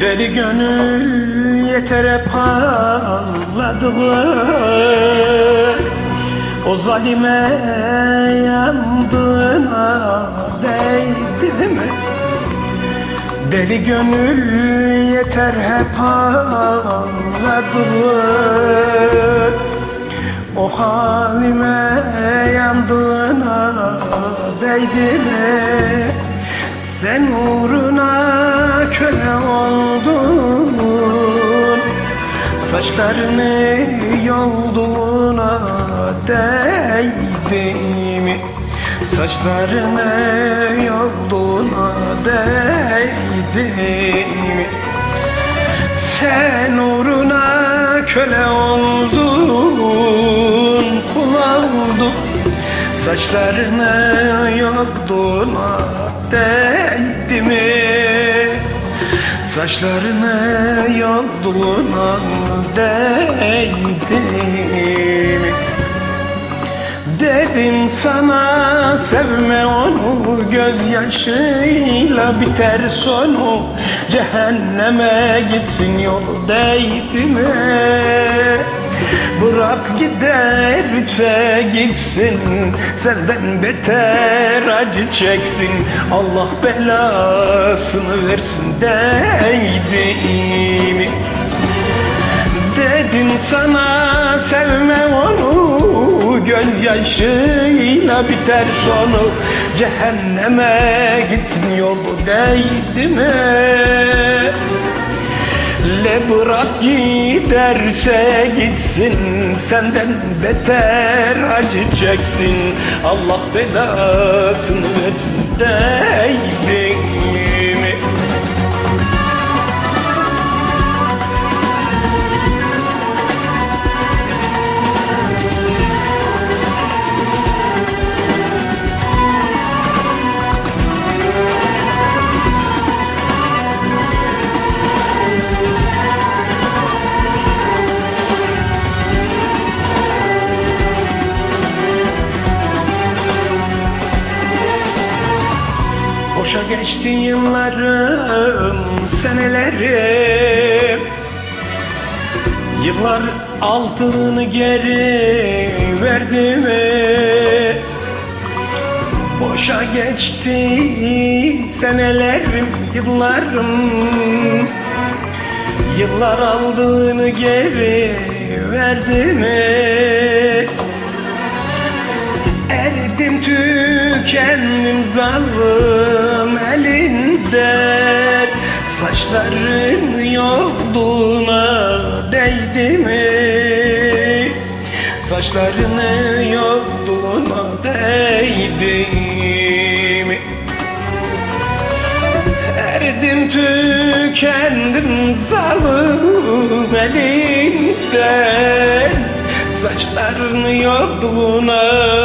Deli gönül yeter hep ağladılar O zalime yandığına değdi mi? Deli gönül yeter hep ağladılar O halime yandığına değdi mi? Sen uğruna Saçlarını yolduğuna değdi mi? Saçlarını yolduğuna değdi mi? Sen uğruna köle oldun, kul oldun Saçlarını yolduğuna değdi? Saçlarını yolduğuna değdi? Dedim sana sevme onu Gözyaşıyla biter sonu Cehenneme gitsin yolu değdi mi? Bırak giderse gitsin Senden beter acı çeksin Allah belasını versin değdi mi? Dedim sana sevme onu Gözyaşıyla biter sonu Cehenneme gitsin yolu değdi mi? Le bırak giderse gitsin Senden beter acı çeksin. Allah belasını versin değdi geçti yıllarım, senelerim Yıllar altını geri verdi mi? Boşa geçti senelerim, yıllarım Yıllar aldığını geri verdi mi? Eridim tükendim zalim elinden Saçların yolduğuna değdi mi? Saçlarını yolduğuna değdi mi? Erdim tükendim zalim elinden Saçlarını yolduğuna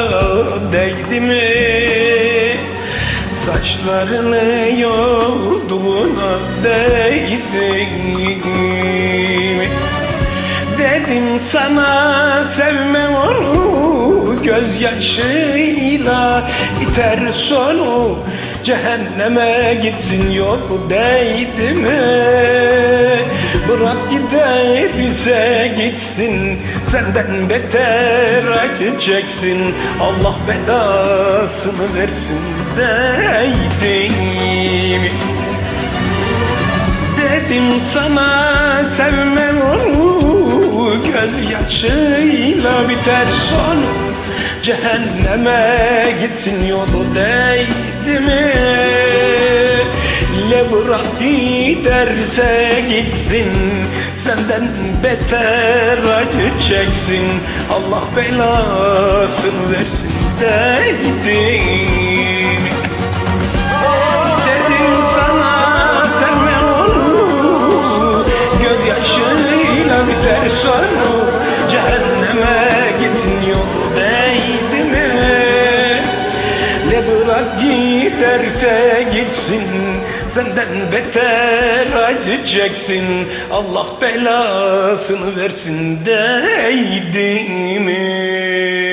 Saçlarını yolduğuna değdi mi? Dedim sana sevme onu Gözyaşıyla biter sonu Cehenneme gitsin yolu değdi mi? Bırak giderse gitsin Senden beter acı çeksin Allah belasını versin değdi mi? Dedim sana sevme onu Gözyaşıyla biter sonu Cehenneme gitsin yolu değdi mi? Bırak giderse gitsin Senden beter acı çeksin Allah belasını versin değdi mi? Dedim sana sevme onu Gözyaşıyla biter sonu Cehenneme gitsin yol değdi mi? Bırak giderse gitsin Senden beter acı çeksin Allah belasını versin değdi mi?